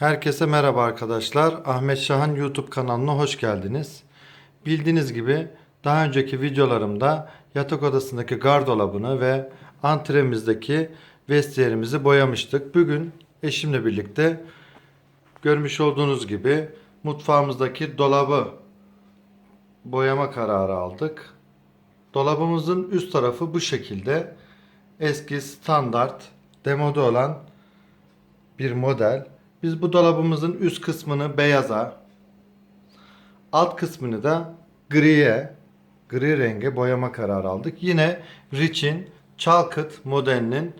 Herkese merhaba arkadaşlar. Ahmet Şahan YouTube kanalına hoş geldiniz. Bildiğiniz gibi daha önceki videolarımda yatak odasındaki gardolabını ve antremizdeki vestiyerimizi boyamıştık. Bugün eşimle birlikte görmüş olduğunuz gibi mutfağımızdaki dolabı boyama kararı aldık. Dolabımızın üst tarafı bu şekilde. Eski standart demode olan bir model. Biz bu dolabımızın üst kısmını beyaza, alt kısmını da griye, gri renge boyama kararı aldık. Yine Rich'in Chalkit modelinin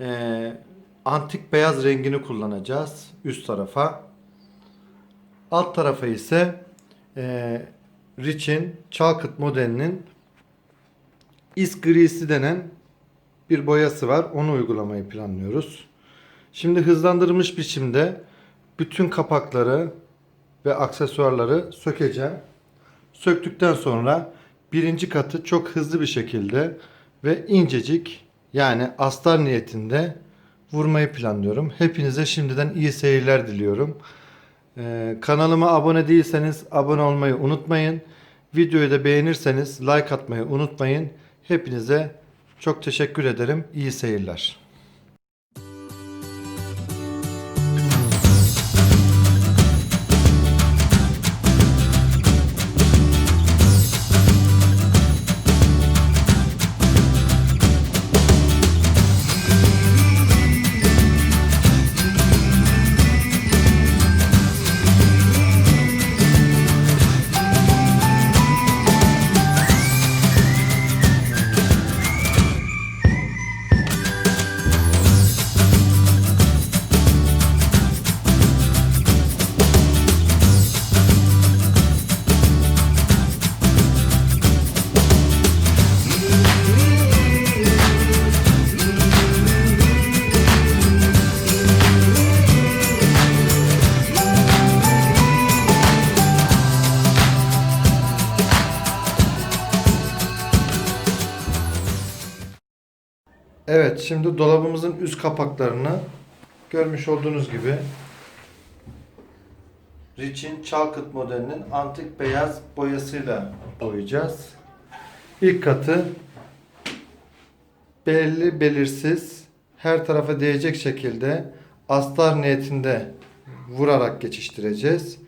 eee, antik beyaz rengini kullanacağız üst tarafa. Alt tarafa ise eee Rich'in Chalkit modelinin is grisi denen bir boyası var. Onu uygulamayı planlıyoruz. Şimdi hızlandırılmış biçimde bütün kapakları ve aksesuarları sökeceğim. Söktükten sonra birinci katı çok hızlı bir şekilde ve incecik yani astar niyetinde vurmayı planlıyorum. Hepinize şimdiden iyi seyirler diliyorum. Ee, kanalıma abone değilseniz abone olmayı unutmayın. Videoyu da beğenirseniz like atmayı unutmayın. Hepinize çok teşekkür ederim. İyi seyirler. Şimdi dolabımızın üst kapaklarını görmüş olduğunuz gibi Rich'in Chalkit modelinin antik beyaz boyasıyla boyayacağız. İlk katı belli belirsiz her tarafa değecek şekilde astar niyetinde vurarak geçiştireceğiz.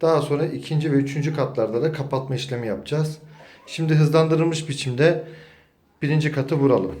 Daha sonra ikinci ve üçüncü katlarda da kapatma işlemi yapacağız. Şimdi hızlandırılmış biçimde birinci katı vuralım.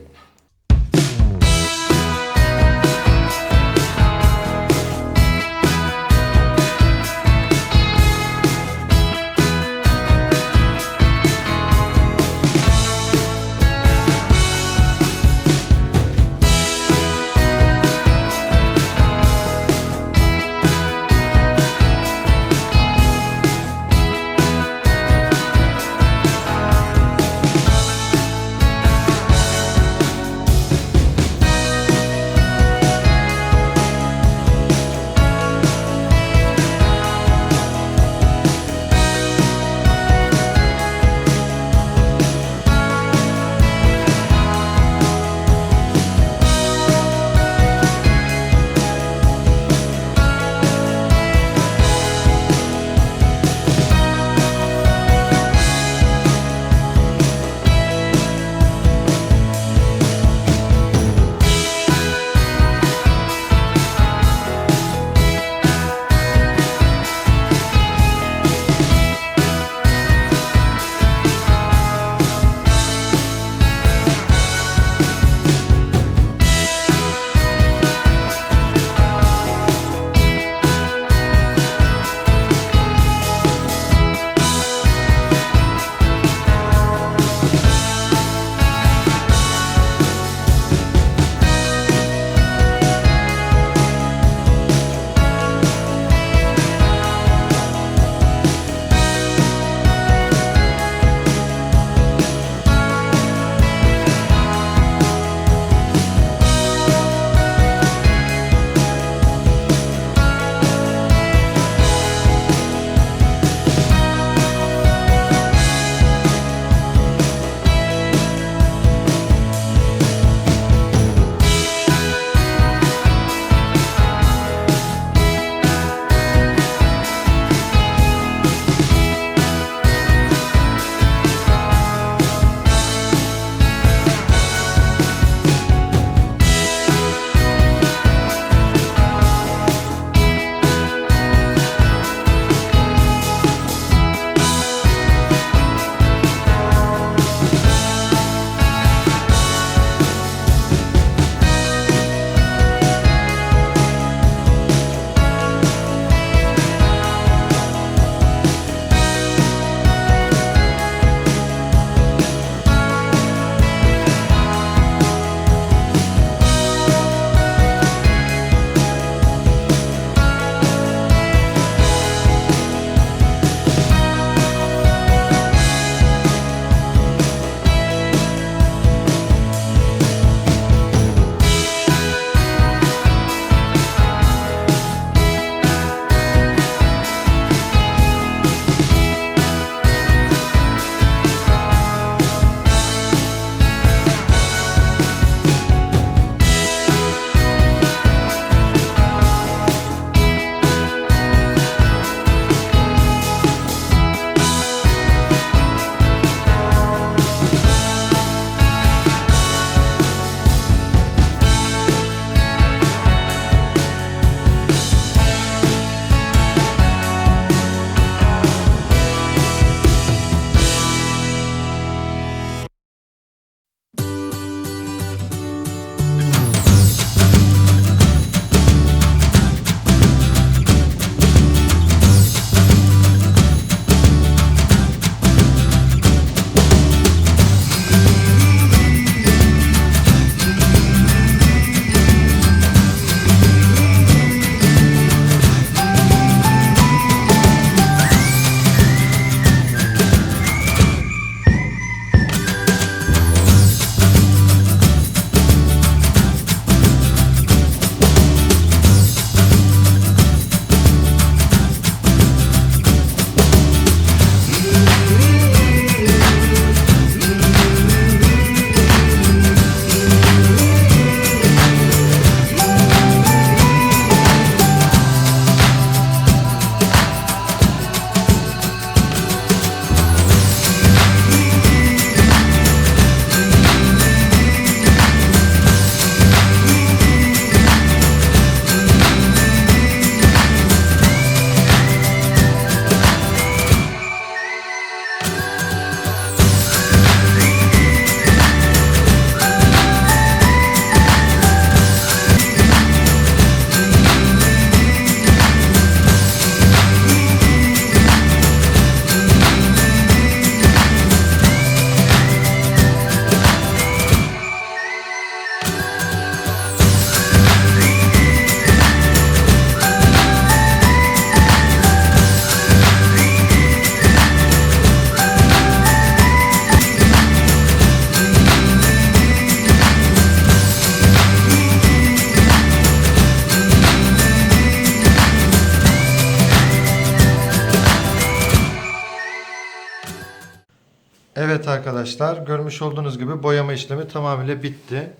Arkadaşlar görmüş olduğunuz gibi boyama işlemi tamamıyla bitti.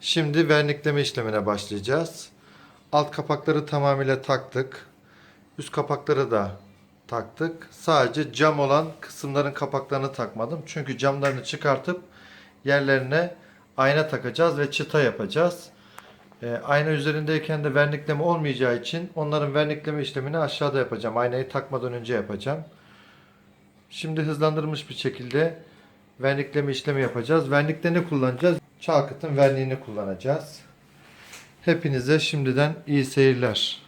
Şimdi vernikleme işlemine başlayacağız. Alt kapakları tamamıyla taktık. Üst kapakları da taktık. Sadece cam olan kısımların kapaklarını takmadım. Çünkü camlarını çıkartıp yerlerine ayna takacağız ve çıta yapacağız. Ee, ayna üzerindeyken de vernikleme olmayacağı için onların vernikleme işlemini aşağıda yapacağım. Aynayı takmadan önce yapacağım. Şimdi hızlandırılmış bir şekilde vernikleme işlemi yapacağız. Vernikte ne kullanacağız? Çalkıtın verniğini kullanacağız. Hepinize şimdiden iyi seyirler.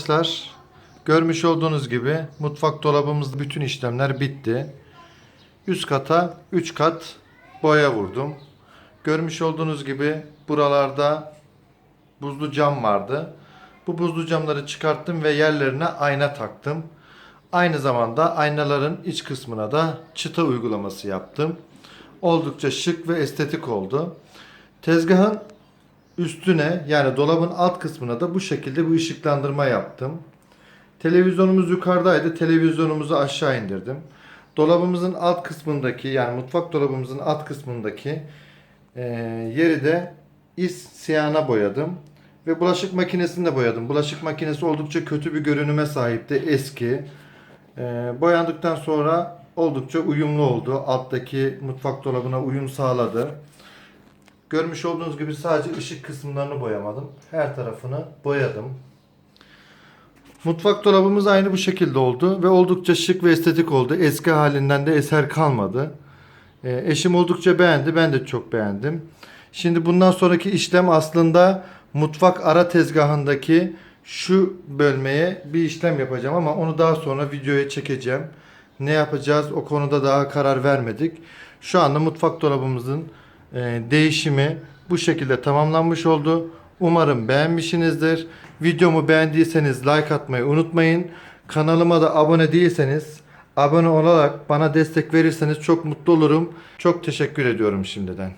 Arkadaşlar görmüş olduğunuz gibi mutfak dolabımızda bütün işlemler bitti. Üst kata 3 kat boya vurdum. Görmüş olduğunuz gibi buralarda buzlu cam vardı. Bu buzlu camları çıkarttım ve yerlerine ayna taktım. Aynı zamanda aynaların iç kısmına da çıta uygulaması yaptım. Oldukça şık ve estetik oldu. Tezgahın üstüne yani dolabın alt kısmına da bu şekilde bir ışıklandırma yaptım. Televizyonumuz yukarıdaydı. Televizyonumuzu aşağı indirdim. Dolabımızın alt kısmındaki yani mutfak dolabımızın alt kısmındaki e, yeri de is siyahına boyadım. Ve bulaşık makinesini de boyadım. Bulaşık makinesi oldukça kötü bir görünüme sahipti. Eski. E, boyandıktan sonra oldukça uyumlu oldu. Alttaki mutfak dolabına uyum sağladı. Görmüş olduğunuz gibi sadece ışık kısımlarını boyamadım. Her tarafını boyadım. Mutfak dolabımız aynı bu şekilde oldu ve oldukça şık ve estetik oldu. Eski halinden de eser kalmadı. Ee, eşim oldukça beğendi, ben de çok beğendim. Şimdi bundan sonraki işlem aslında mutfak ara tezgahındaki şu bölmeye bir işlem yapacağım ama onu daha sonra videoya çekeceğim. Ne yapacağız o konuda daha karar vermedik. Şu anda mutfak dolabımızın e, değişimi bu şekilde tamamlanmış oldu. Umarım beğenmişsinizdir. Videomu beğendiyseniz like atmayı unutmayın. Kanalıma da abone değilseniz abone olarak bana destek verirseniz çok mutlu olurum. Çok teşekkür ediyorum şimdiden.